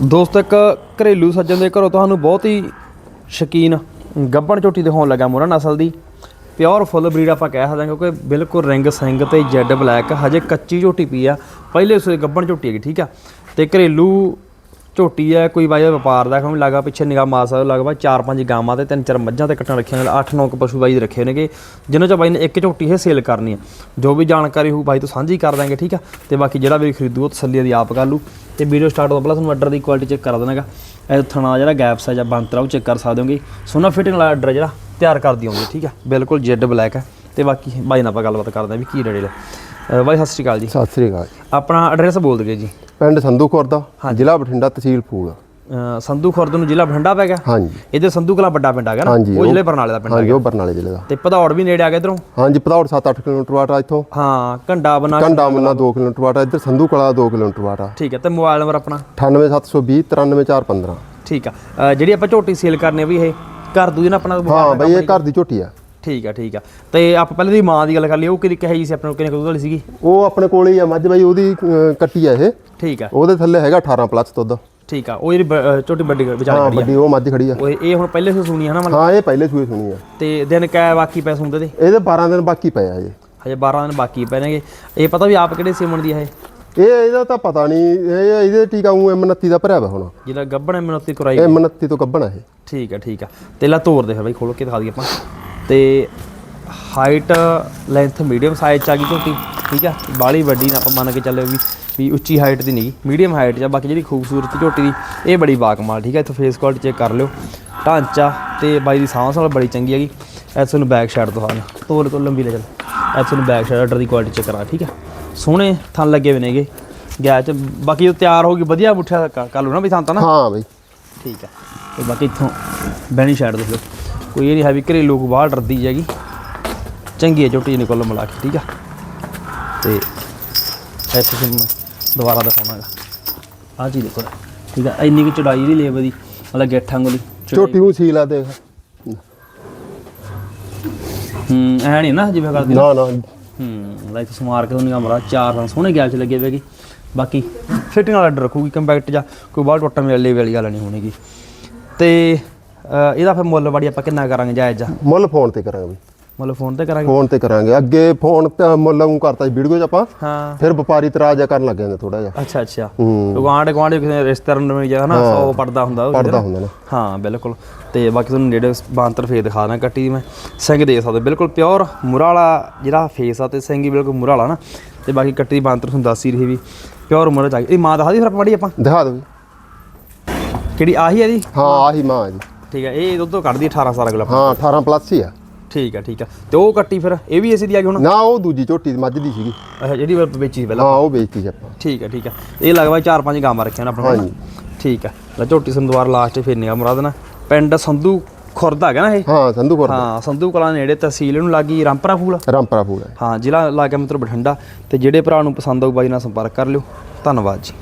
ਦੋਸਤ, ਇੱਕ ਘਰੇਲੂ ਸੱਜਣ ਦੇ ਘਰੋਂ ਤੁਹਾਨੂੰ ਬਹੁਤ ਹੀ ਸ਼ਕੀਨ ਗੱਬਣ ਝੋਟੀ ਹੋਣ ਲੱਗਾ ਮੋਰਾ ਨਸਲ ਦੀ। ਪਿਓਰ ਫੁੱਲ ਬਰੀਡ ਆਪਾਂ ਕਹਿ ਸਕਦੇ ਹਾਂ ਕਿਉਂਕਿ ਬਿਲਕੁਲ ਰਿੰਗ ਸਿੰਘ ਤੇ ਜੈਡ ਬਲੈਕ, ਹਜੇ ਕੱਚੀ ਝੋਟੀ ਪਈ ਆ। ਪਹਿਲੇ ਉਸੇ ਗੱਬਣ ਝੋਟੀ ਹੈਗੀ, ਠੀਕ ਆ। ਤੇ ਘਰੇਲੂ ਝੋਟੀ ਹੈ ਕੋਈ ਬਾਈ ਦਾ ਵਪਾਰ ਦਾ ਕਿਉਂਕਿ ਲਗਾ ਪਿੱਛੇ ਨਿਗਾਹ ਮਾਰ ਸਕਦੇ ਹੋ ਲਗਭਗ 4-5 ਗਾਵਾਂ ਤੇ ਤਿੰਨ ਚਾਰ ਮੱਝਾਂ ਤੇ ਕੱਟਣ ਰੱਖੀਆਂ ਨੇ 8-9 ਪਸ਼ੂ ਬਾਈ ਦੇ ਰੱਖੇ ਨੇਗੇ ਜਿਨ੍ਹਾਂ ਚ ਬਾਈ ਨੇ ਇੱਕ ਝੋਟੀ ਇਹ ਸੇਲ ਕਰਨੀ ਹੈ। ਜੋ ਵੀ ਜਾਣਕਾਰੀ ਹੋਊ ਬਾਈ ਤੋਂ ਸਾਂਝੀ ਕਰ ਦਾਂਗੇ ਠੀਕ ਆ? ਤੇ ਬਾਕੀ ਜਿਹੜਾ ਵੀ ਖਰੀਦੂ ਉਹ ਤਸੱਲੀ ਦੀ ਆਪ ਕਰ ਲੂ ਤੇ ਵੀਡੀਓ ਸਟਾਰਟ ਤੋਂ ਪਹਿਲਾਂ ਤੁਹਾਨੂੰ ਆਰਡਰ ਦੀ ਕੁਆਲਿਟੀ ਚੈੱਕ ਕਰ ਦੇਣਾਗਾ ਇਹ ਥਣਾ ਜਿਹੜਾ ਗੈਪਸ ਹੈ ਜਾਂ ਬੰਤਰਾ ਉਹ ਚੈੱਕ ਕਰ ਸਕਦੇ ਹੋਗੇ। ਸੋਨਾ ਫਿਟਿੰਗ ਵਾਲਾ ਆਰਡਰ ਜਿਹੜਾ ਤਿਆਰ ਕਰਦੀ ਆਉਂਦੀ ਠੀਕ ਆ? ਬਿਲਕੁਲ ਜੈਡ ਬਲੈਕ ਹੈ ਤੇ ਬਾਕੀ ਬਾਈ ਨਾਲ ਆਪਾਂ ਗੱਲਬਾਤ ਕਰਦੇ ਹਾਂ ਵੀ ਕੀ ਡੇੜੇ ਲੈ ਬਾਈ ਸਤਿ ਸ਼੍ਰੀ ਅਕਾਲ ਜੀ। ਸਤਿ ਸ੍ਰੀ ਅਕਾਲ ਆਪਣਾ ਐਡਰੈਸ ਬੋਲ ਦਿਓ ਜੀ। ਪਿੰਡ ਸੰਧੂ ਖੁਰਦਾ ਜ਼ਿਲ੍ਹਾ ਬਠਿੰਡਾ ਤਹਿਸੀਲ ਫੂਲ ਸੰਧੂ ਖੁਰਦ ਨੂੰ ਜ਼ਿਲ੍ਹਾ ਬਠਿੰਡਾ ਪੈ ਗਿਆ? ਹਾਂਜੀ। ਇਹਦੇ ਸੰਧੂ ਕਲਾ ਵੱਡਾ ਪਿੰਡ ਆ ਗਿਆ ਨਾ? ਉਹ ਜ਼ਿਲ੍ਹੇ ਬਰਨਾਲੇ ਦਾ ਪਿੰਡ ਆ ਹਾਂਜੀ ਉਹ ਬਰਨਾਲੇ ਜ਼ਿਲ੍ਹੇ ਦਾ। ਤੇ ਭਦੌੜ ਵੀ ਨੇੜੇ ਆ ਗਿਆ ਇਧਰੋਂ? ਹਾਂਜੀ ਪਧੌੜ 7-8 ਕਿਲੋਮੀਟਰ ਵਾਟ ਆ ਇੱਥੋਂ। ਹਾਂ ਘੰਡਾ ਬਨਾ ਕੰਡਾ ਮੰਨਾ 2 ਕਿਲੋਮੀਟਰ ਵਾਟ ਇੱਧਰ ਸੰਧੂ ਕਲਾ 2 ਕਿਲੋਮੀਟਰ ਵਾਟ ਆ। ਠੀਕ ਹੈ ਤੇ ਮੋਬਾਈਲ ਨੰਬਰ ਆਪਣਾ? 98720 93415 ਠੀਕ ਆ ਜਿਹੜੀ ਆਪਾਂ ਝੋਟੀ ਸੇਲ ਕਰਨੀ ਵੀ ਇਹ ਘਰ ਦੂਜੀ ਨਾ ਆਪਣਾ ਹਾਂ ਬਈ ਇਹ ਘਰ ਦੀ ਝੋਟੀ ਆ। ਠੀਕ ਆ ਠੀਕ ਆ। ਤੇ ਆਪਾਂ ਪਹਿਲਾਂ ਦੀ ਮਾਂ ਦੀ ਗੱਲ ਕਰ ਲਈ ਉਹ ਕਿਹਦੀ ਕਹੇ ਜੀ ਸੀ ਆਪਣੇ ਕੋਲ ਕਿੰਨੇ ਕੁ ਦੁੱਧ ਵਾਲੀ ਸੀਗੀ? ਉਹ ਆਪਣੇ ਕੋਲ ਹੀ ਆ ਮੱਝ ਬਈ ਉਹਦੀ ਕੱਟੀ ਆ ਇਹ। ਠੀਕ ਆ। ਉਹਦੇ ਥੱਲੇ ਹੈਗਾ 18 ਪਲੱਸ ਦੁੱਧ। ਠੀਕ ਆ ਉਹ ਜਿਹੜੀ ਝੋਟੀ ਵੱਡੀ ਵਿਚਾਰ ਹਾਂ ਖੜੀ ਆ। ਵੱਡੀ ਉਹ ਮੱਝ ਖੜੀ ਆ। ਉਹ ਇਹ ਹੁਣ ਪਹਿਲੇ ਸੇ ਸੁਣੀ ਆ ਨਾ ਮਤਲਬ? ਹਾਂ ਇਹ ਪਹਿਲੇ ਸੂਏ ਸੁਣੀ ਆ। ਤੇ ਦਿਨ ਕੈ ਬਾਕੀ ਪੈਸੇ ਹੁੰਦੇ ਤੇ? ਇਹਦੇ 12 ਦਿਨ ਬਾਕੀ ਪਏ ਆ ਜੀ ਹਜੇ 12 ਦਿਨ ਬਾਕੀ ਪੈਣਗੇ ਇਹ ਪਤਾ ਵੀ ਆਪ ਕਿਹੜੇ ਸੀਮਨ ਦੀ ਆ ਇਹ? ਇਹ ਇਹਦਾ ਤਾਂ ਪਤਾ ਨਹੀਂ ਇਹ ਇਹਦੇ ਟੀਕਾ ਉਹ M29 ਦਾ ਭਰਿਆ ਵਾ ਹੁਣ। ਜਿਹੜਾ ਗੱਬਣ ਮਿਹਨਤੀ ਕਰਾਈ ਇਹ M29 ਤੋਂ ਕੱਢਣਾ ਇਹ। ਠੀਕ ਆ ਠੀਕ ਆ। ਤੇ ਲਾ ਤੋਰ ਦੇ ਫਿਰ ਬਾਈ ਖੋਲ ਕੇ ਦਿਖਾ ਦਈਏ ਆਪਾਂ। ਤੇ ਹਾਈਟ ਲੈਂਥ ਮੀਡੀਅਮ ਸਾਈਜ਼ ਚ ਆ ਗਈ ਝੋਟੀ। ਠੀਕ ਆ ਬਾਲੀ ਵੱਡੀ ਨਾ ਆਪਾਂ ਮੰਨ ਕੇ ਚੱਲੇ ਵੀ ਵੀ ਉੱਚੀ ਹਾਈਟ ਦੀ ਨਹੀਂ ਮੀਡੀਅਮ ਹਾਈਟ ਚ ਆ। ਬਾਕੀ ਜਿਹੜੀ ਖੂਬਸੂਰਤ ਝੋਟੀ ਦੀ ਇਹ ਬੜੀ ਬਾਕਮਾਲ ਠੀਕ ਆ? ਇੱਥੋਂ ਫੇਸ ਕੁਆਲਿਟੀ ਚੈੱਕ ਕਰ ਲਿਓ। ਢਾਂਚਾ ਤੇ ਬਾਈ ਦੀ ਸਾਂਭ ਸਾਲ ਬੜੀ ਚੰਗੀ ਹੈਗੀ। ਐਸ ਨੂੰ ਬੈਕ ਸਾਈਡ ਤੋਂ ਹਾਲ ਤੋਰ ਤੋਂ ਲੰਬੀ ਲੈ ਚੱਲ। ਐਸ ਨੂੰ ਬੈਕ ਸਾਈਡ ਆਰਡਰ ਦੀ ਕੁਆਲਿਟੀ ਚੈੱਕ ਕਰਾ ਠੀਕ ਆ? ਸੋਹਣੇ ਥਣ ਲੱਗੇ ਹੋਏ ਨੇਗੇ। ਗੈਸ ਚ ਬਾਕੀ ਉਹ ਤਿਆਰ ਹੋ ਗਈ ਵਧੀਆ ਮੁੱਠਿਆ ਕਰ ਲਓ ਨਾ ਵੀ ਥਾਂ ਤਾਂ ਨਾ? ਹਾਂ ਬਈ। ਠੀਕ ਹੈ ਤੇ ਬਾਕੀ ਇੱਥੋਂ ਬੈਣੀ ਸਾਈਡ ਦੇਖ ਲਓ। ਕੋਈ ਇਹ ਨਹੀਂ ਹੈ ਵੀ ਘਰੇ ਲੋਕ ਬਾਹਰ ਡਰਦੀ ਹੈਗੀ। ਚੰਗੀ ਹੈ ਝੋਟੀ ਨਿਕਲ ਮਿਲਾ ਕੇ ਠੀਕ ਆ? ਤੇ ਇੱਥੇ ਫਿਰ ਮੈਂ ਦੁਬਾਰਾ ਦਿਖਾਉਣਾਗਾ। ਆਹ ਚੀਜ਼ ਦੇਖੋ ਠੀਕ ਆ ਇੰਨੀ ਕਿ ਚੜਾਈ ਜਿਹੜੀ ਲੇਬ ਦੀ ਮਤਲਬ ਗੇਠਾਂ ਵਾਲੀ ਝੋਟੀ ਨੂੰ ਸੀਲ ਆ ਦੇਖ। ਹੂੰ ਐ ਨਹੀਂ ਨਾ ਜਿਵੇਂ ਕਰਦੀ ਨਾ ਨਾ। ਹੂੰ ਲਾਈਕ ਸਮਾਰ ਕੇ ਉਹਨੇ ਕਮਰਾ ਚਾਰ ਤਾਂ ਸੋਹਣੇ ਗੈਲ ਚ ਲੱਗੇ ਹੋਏਗੀ ਬਾਕੀ ਫਿਟਿੰਗ ਵਾਲਾ ਆਰਡਰ ਰੱਖੂਗੀ ਕੰਪੈਕਟ ਜਾਂ ਕੋਈ ਬਾਹਰ ਟੁੱਟਣ ਵੇਲੇ ਵਾਲੀ ਗੱਲ ਨਹੀਂ ਹੋਣੀਗੀ। ਤੇ ਇਹਦਾ ਫਿਰ ਮੁੱਲ ਵਾੜੀ ਆਪਾਂ ਕਿੰਨਾ ਕਰਾਂਗੇ ਜਾਇਜ਼ ਜਾ? ਮੁੱਲ ਫੋਨ ਤੇ ਕਰਾਂਗੇ ਬਈ। ਮੁੱਲ ਫੋਨ ਤੇ ਕਰਾਂਗੇ? ਫੋਨ ਤੇ ਕਰਾਂਗੇ। ਅੱਗੇ ਫੋਨ ਤੇ ਮੁੱਲ ਨੂੰ ਕਰਤਾ ਵੀਡੀਓ ਚ ਆਪਾਂ। ਹਾਂ। ਫਿਰ ਵਪਾਰੀ ਤਰਾਜਾ ਕਰਨ ਲੱਗ ਜਾਂਦੇ ਥੋੜਾ ਜਿਹਾ। ਅੱਛਾ ਅੱਛਾ। ਗਵਾਂਡ ਗਵਾਂਡ ਕਿਸੇ ਰਿਸ਼ਤੇਦਾਰ ਨੂੰ ਮਿਲ ਜਾ ਹਨਾ 100 ਪੜਦਾ ਹੁੰਦਾ ਉਹ ਪੜਦਾ ਹੁੰਦਾ ਨਾ। ਹਾਂ ਬਿਲਕੁਲ। ਤੇ ਬਾਕੀ ਤੁਹਾਨੂੰ ਨੇੜੇ ਬਾਂਤਰ ਫੇਰ ਦਿਖਾ ਦਾਂ ਕੱਟੀ ਦੀ ਮੈਂ। ਸਿੰਘ ਦੇ ਸਕਦੇ ਬਿਲਕੁਲ ਪਿਓਰ ਮੁਰਾ ਵਾਲਾ ਜਿਹੜਾ ਫੇਸ ਆ ਤੇ ਸਿੰਘ ਹੀ ਬਿਲਕੁਲ ਮੁਰਾ ਵਾਲਾ ਨਾ। ਤੇ ਬਾਕੀ ਕੱਟੀ ਦੀ ਬਾਂਤਰ ਤੁਹਾਨੂੰ ਦੱਸ ਹੀ ਰਹੀ ਵੀ ਪਿਓਰ ਮੁਰਾ ਚਾਹੀਦੀ ਇਹ ਮਾਂ ਦਾ ਹਾਦੀ ਫਿਰ ਮਾੜੀ ਆਪਾਂ। ਦਿਖਾ ਜੀ। ਕਿਹੜੀ ਆਹੀ ਹੈ ਜੀ? ਹਾਂ ਆਹੀ ਮਾਂ ਜੀ। ਠੀਕ ਹੈ ਇਹ ਦੁੱਧ ਕੱਢਦੀ 18 ਸਾਲ ਅਗਲਾ। ਹਾਂ 18 ਪਲੱਸ ਹੀ ਆ। ਠੀਕ ਹੈ ਠੀਕ ਹੈ ਤੇ ਉਹ ਕੱਟੀ ਫਿਰ ਇਹ ਵੀ ਇਸੇ ਦੀ ਆ ਗਈ ਹੁਣ? ਨਾ ਉਹ ਦੂਜੀ ਝੋਟੀ ਦੀ ਮੱਝ ਦੀ ਸੀਗੀ। ਅੱਛਾ ਜਿਹੜੀ ਵੇਚੀ ਸੀ ਪਹਿਲਾਂ? ਹਾਂ ਉਹ ਵੇਚਤੀ ਸੀ ਆਪਾਂ। ਠੀਕ ਹੈ ਠੀਕ ਹੈ ਇਹ ਲਗਭਗ ਚਾਰ ਪੰਜ ਗਾਵਾਂ ਰੱਖੀਆਂ ਨੇ ਆਪਣੇ ਕੋਲ। ਠੀਕ ਹੈ ਲੈ ਝੋਟੀ ਸਾਨੂੰ ਦੁਬਾਰਾ ਲਾਸਟ ਫੇਰ ਨਿਗਾ ਮੁਰਾਦ ਨਾ ਪਿੰਡ ਸੰਧੂ ਖੁਰਦ ਹੈਗਾ ਨਾ ਇਹ? ਹਾਂ ਸੰਧੂਪੁਰ ਹਾਂ ਸੰਧੂ ਕਲਾਂ ਨੇੜੇ ਤਹਿਸੀਲ ਨੂੰ ਲੱਗੀ ਰਾਮਪਰਾ ਫੂਲ ਰਾਮਪਰਾ ਫੂਲ ਹੈ ਹਾਂ ਜ਼ਿਲ੍ਹਾ ਲੱਗਾ ਮਿੱਤਰ ਬਠਿੰਡਾ। ਤੇ ਜਿਹੜੇ ਭਰਾ ਨੂੰ ਪਸੰਦ ਆਊ ਬਾਈ ਨਾਲ ਸੰਪਰਕ ਕਰ ਲਿਓ। ਧੰਨਵਾਦ ਜੀ।